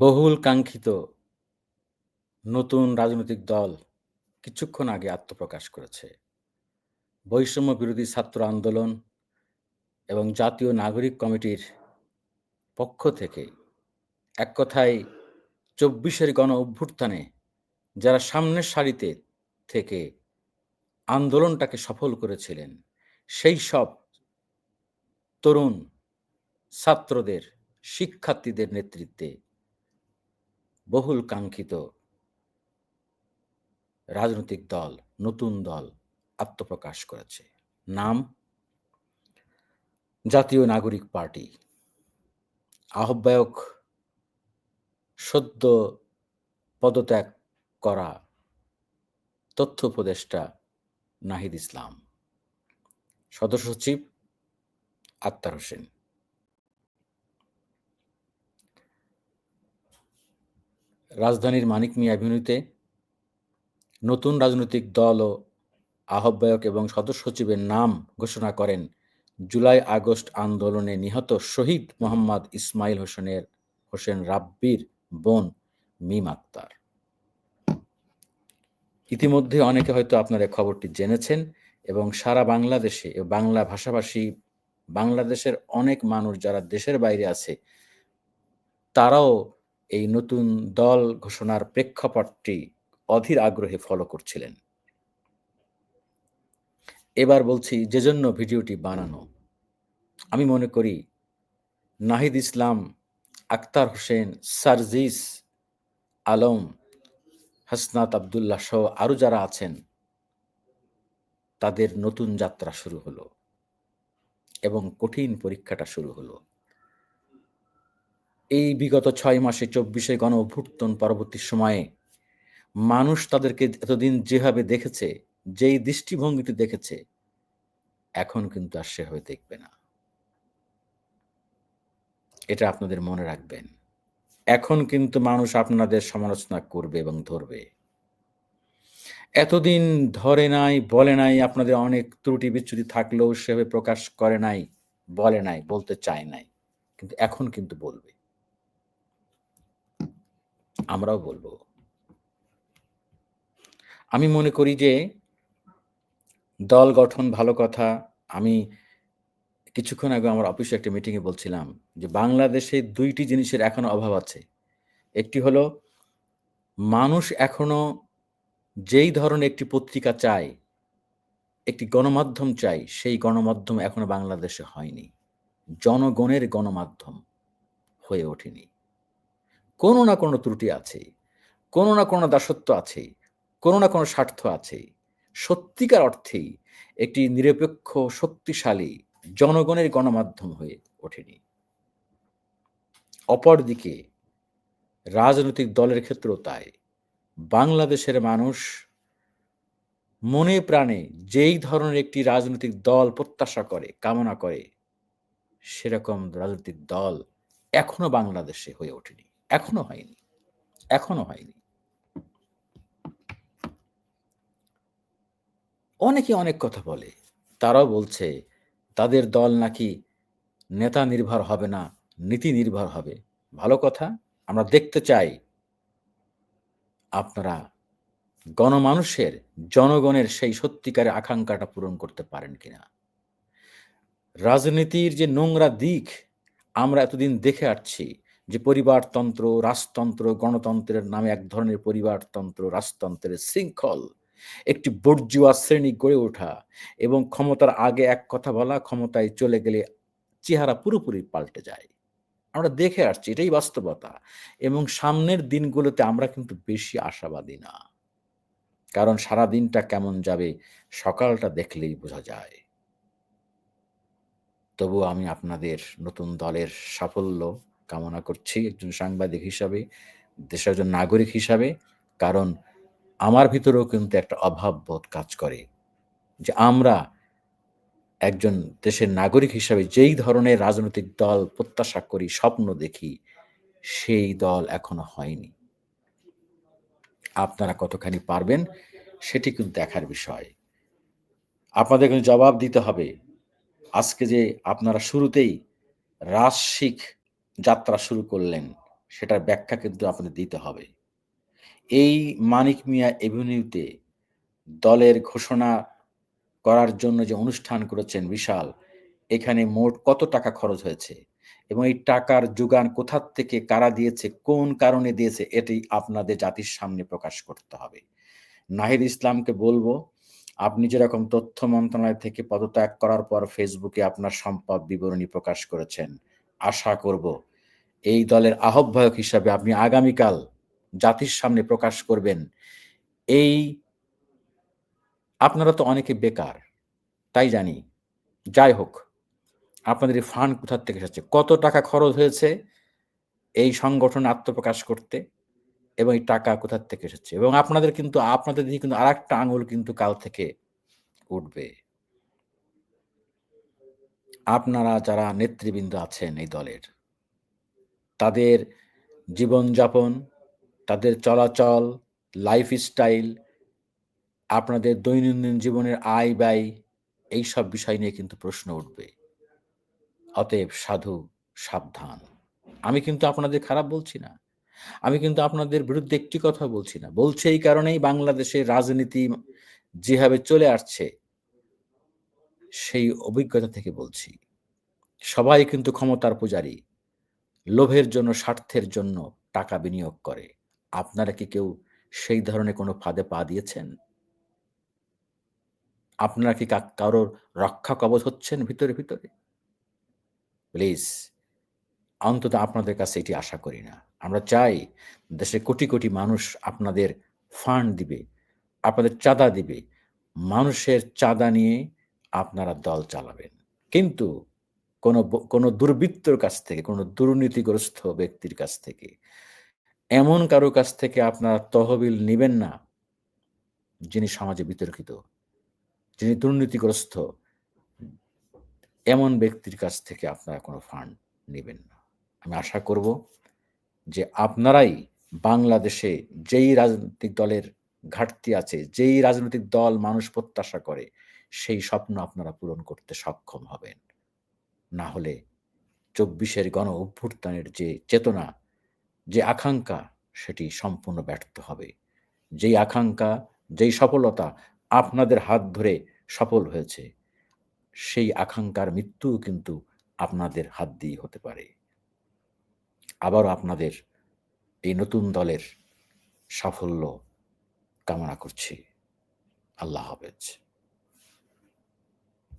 বহুল কাঙ্ক্ষিত নতুন রাজনৈতিক দল কিছুক্ষণ আগে আত্মপ্রকাশ করেছে। বৈষম্য বিরোধী ছাত্র আন্দোলন এবং জাতীয় নাগরিক কমিটির পক্ষ থেকে এক কথায় চব্বিশের গণ অভ্যুত্থানে যারা সামনের সারিতে থেকে আন্দোলনটাকে সফল করেছিলেন, সেই সব তরুণ ছাত্রদের, শিক্ষার্থীদের নেতৃত্বে বহুল কাঙ্ক্ষিত রাজনৈতিক দল, নতুন দল আত্মপ্রকাশ করেছে। নাম? জাতীয় নাগরিক পার্টি। আহ্বায়ক সদ্য পদত্যাগ করা তথ্য উপদেষ্টা নাহিদ ইসলাম। সদস্য সচিব আক্তার হোসেন। রাজধানীর মানিক মিয়া অ্যাভিনিউতে নতুন রাজনৈতিক দল ও আহ্বায়ক এবং সদস্য সচিবের নাম ঘোষণা করেন জুলাই আগস্ট আন্দোলনে নিহত শহীদ মোহাম্মদ ইসমাইল হোসেনের, হোসেন রাব্বির বোন মিম আক্তার। ইতিমধ্যে অনেকে হয়তো আপনারা খবরটি জেনেছেন এবং সারা বাংলাদেশে, বাংলা ভাষাভাষী বাংলাদেশের অনেক মানুষ যারা দেশের বাইরে আছে, তারাও এই নতুন দল ঘোষণার প্রেক্ষাপটটি অধীর আগ্রহে ফলো করছিলেন। এবার বলছি যে জন্য ভিডিওটি বানানো। আমি মনে করি নাহিদ ইসলাম আক্তার হোসেন, সারজিস আলম, হাসনাত আবদুল্লাহ সহ আরও যারা আছেন, তাদের নতুন যাত্রা শুরু হলো এবং কঠিন পরীক্ষাটা শুরু হলো। এই বিগত ছয় মাসে চব্বিশে গণ অভ্যুত্থান পরবর্তী সময়ে মানুষ তাদেরকে এতদিন যেভাবে দেখেছে, যেই দৃষ্টিভঙ্গিতে দেখেছে, এখন কিন্তু আর সেভাবে দেখবে না। এটা আপনাদের মনে রাখবেন। এখন কিন্তু মানুষ আপনাদের সমালোচনা করবে এবং ধরবে। এতদিন ধরে নাই, বলে নাই, আপনাদের অনেক ত্রুটি বিচ্যুতি থাকলেও সেভাবে প্রকাশ করে নাই, বলে নাই, বলতে চায় নাই, কিন্তু এখন কিন্তু বলবে। আমরাও বলব। আমি মনে করি যে দল গঠন ভালো কথা। আমি কিছুক্ষণ আগে আমার অফিসে একটা মিটিংয়ে বলছিলাম যে বাংলাদেশে দুইটি জিনিসের এখনও অভাব আছে। একটি হলো, মানুষ এখনও যেই ধরনের একটি পত্রিকা চায়, একটি গণমাধ্যম চাই সেই গণমাধ্যম এখনও বাংলাদেশে হয়নি। জনগণের গণমাধ্যম হয়ে ওঠেনি। কোনো না কোনো ত্রুটি আছে কোনো না কোনো দাসত্ব আছে কোনো না কোনো স্বার্থ আছে সত্যিকার অর্থেই একটি নিরপেক্ষ, শক্তিশালী জনগণের গণমাধ্যম হয়ে ওঠেনি। অপরদিকে রাজনৈতিক দলের ক্ষেত্রেও তাই। বাংলাদেশের মানুষ মনে প্রাণে যেই ধরনের একটি রাজনৈতিক দল প্রত্যাশা করে, কামনা করে, সেরকম রাজনৈতিক দল এখনও বাংলাদেশে হয়ে ওঠেনি। এখনও হয়নি এখনও হয়নি। অনেকে অনেক কথা বলে, তারাও বলছে, তাদের দল নাকি নেতা নির্ভর হবে না, নীতি নির্ভর হবে। ভালো কথা, আমরা দেখতে চাই আপনারা গণমানুষের, জনগণের সেই সত্যিকারের আকাঙ্ক্ষাটা পূরণ করতে পারেন কিনা। রাজনীতির যে নোংরা দিক, আমরা এতদিন দেখে আসছি যে পরিবারতন্ত্র, রাজতন্ত্র, গণতন্ত্রের নামে এক ধরনের পরিবারতন্ত্র, রাজতন্ত্রের শৃঙ্খল। একটি বর্জুয়া শ্রেণি গড়ে ওঠা এবং ক্ষমতার আগে এক কথা বলা, ক্ষমতায় চলে গেলে চেহারা পুরোপুরি পাল্টে যায়। আমরা দেখে আসছি, এটাই বাস্তবতা এবং সামনের দিনগুলোতে আমরা কিন্তু বেশি আশাবাদী না। কারণ সারা দিনটা কেমন যাবে, সকালটা দেখলেই বোঝা যায়। তবু আমি আপনাদের নতুন দলের সাফল্য কামনা করছি একজন সাংবাদিক হিসাবে, দেশের একজন নাগরিক হিসাবে, কারণ আমার ভিতরেও কিন্তু একটা অভাব বোধ কাজ করে যে আমরা একজন দেশের নাগরিক হিসাবে যেই ধরনের রাজনৈতিক দল প্রত্যাশা করি, স্বপ্ন দেখি, সেই দল এখনও হয়নি। আপনারা কতখানি পারবেন সেটি কিন্তু দেখার বিষয়। আপনাদের জবাব দিতে হবে। আজকে যে আপনারা শুরুতেই রাজশিক যাত্রা শুরু করলেন সেটার ব্যাখ্যা কিন্তু আপনাদের দিতে হবে। এই মানিক মিয়া এভিনিউতে দলের ঘোষণা করার জন্য যে অনুষ্ঠান করেছেন বিশাল, এখানে মোট কত টাকা খরচ হয়েছে? এবং এই টাকার যোগান কোথার থেকে কারা দিয়েছে, কোন কারণে দিয়েছে এটি আপনাদের জাতির সামনে প্রকাশ করতে হবে। নাহিদ ইসলামকে বলব, আপনি যেরকম তথ্য মন্ত্রণালয় থেকে পদত্যাগ করার পর ফেসবুকে আপনার সম্পদ বিবরণী প্রকাশ করেছেন। আশা করব এই দলের আহ্বায়ক হিসাবে আপনি আগামীকাল জাতির সামনে প্রকাশ করবেন। এই আপনারা তো অনেকে বেকার, তাই জানি। যাই হোক, আপনাদের এই ফান্ড কোথার থেকে এসেছে? কত টাকা খরচ হয়েছে এই সংগঠনে আত্মপ্রকাশ করতে? এবং এই টাকা কোথার থেকে এসেছে? এবং আপনাদের কিন্তু আপনাদের দিকে কিন্তু আরেকটা আঙুল কিন্তু কাল থেকে উঠবে। আপনারা যারা নেতৃবৃন্দ আছেন এই দলের, তাদের জীবনযাপন, তাদের চলাচল, লাইফস্টাইল, আপনাদের দৈনন্দিন জীবনের আয়-ব্যয় এইসব বিষয় নিয়ে কিন্তু প্রশ্ন উঠবে। অতএব সাধু সাবধান। আমি কিন্তু আপনাদের খারাপ বলছি না। আমি কিন্তু আপনাদের বিরুদ্ধে একটি কথা বলছি না। বলছি এই কারণেই বাংলাদেশের রাজনীতি যেভাবে চলে আসছে সেই অভিজ্ঞতা থেকে বলছি। সবাই কিন্তু ক্ষমতার পূজারী। লোভের জন্য, স্বার্থের জন্য টাকা বিনিয়োগ করে। আপনারা কি কেউ সেই ধরনের কোনো ফাঁদে পা দিয়েছেন? আপনারা কি কারোর রক্ষা কবচ হচ্ছেন ভিতরে, ভিতরে? প্লিজ অন্তত আপনাদের কাছে এটি আশা করি না। আমরা চাই দেশে কোটি, কোটি মানুষ আপনাদের ফান্ড দিবে, আপনাদের চাঁদা দিবে। মানুষের চাঁদা নিয়ে আপনারা দল চালাবেন। কিন্তু কোনো কোনো দুর্বৃত্তর কাছ থেকে, কোনো দুর্নীতিগ্রস্ত ব্যক্তির কাছ থেকে, এমন কারও কাছ থেকে আপনারা তহবিল নিবেন না, যিনি সমাজে বিতর্কিত, যিনি দুর্নীতিগ্রস্ত। এমন ব্যক্তির কাছ থেকে আপনারা কোনো ফান্ড নিবেন না। আমি আশা করব যে আপনারাই বাংলাদেশে যেই রাজনৈতিক দলের ঘাটতি আছে, যেই রাজনৈতিক দল মানুষ প্রত্যাশা করে, সেই স্বপ্ন আপনারা পূরণ করতে সক্ষম হবেন। না হলে ২৪ এর গণ অভ্যুত্থানের যে চেতনা, যে আকাঙ্ক্ষা সেটি সম্পূর্ণ ব্যর্থ হবে। যেই আকাঙ্ক্ষা, যেই সফলতা আপনাদের হাত ধরে সফল হয়েছে, সেই আকাঙ্ক্ষার মৃত্যুও কিন্তু আপনাদের হাত দিয়েই হতে পারে। আবারও আপনাদের এই নতুন দলের সাফল্য কামনা করছি। আল্লাহ হাফেজ।